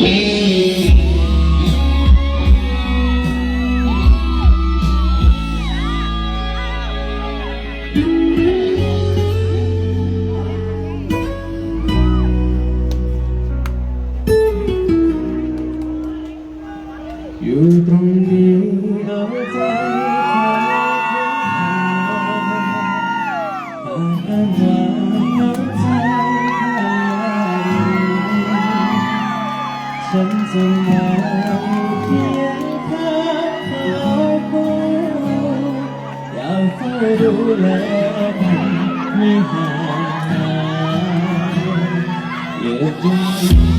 Yeah. apprehend. Yet yeah,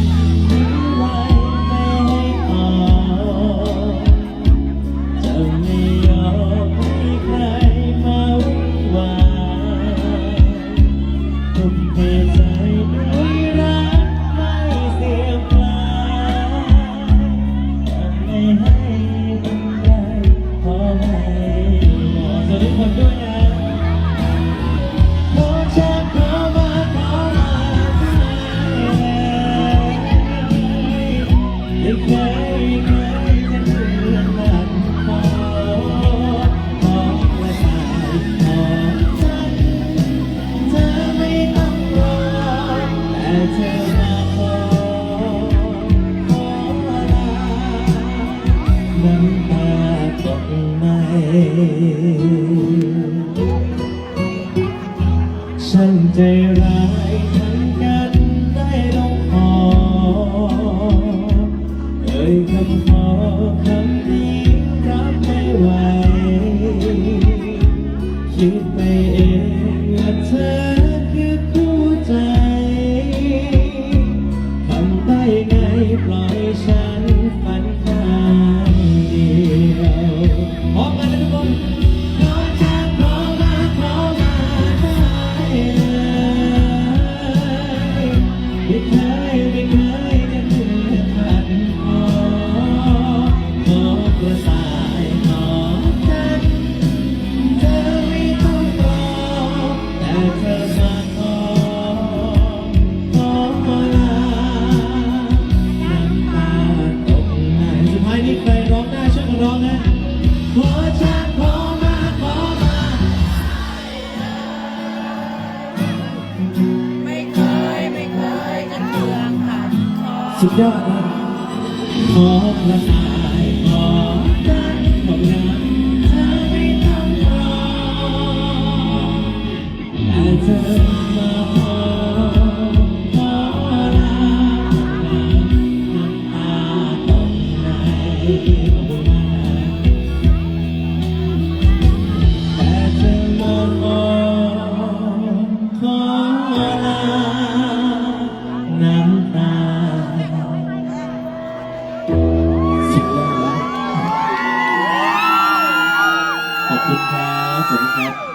ฉันใจร้าย It สุดอดนะขอละสายพอรักบอกรักเธอไม่ต้องรอแต่เธอมองขอลาน้ำตาตกไหลแต่เธอมองขอลา วัสดีครับ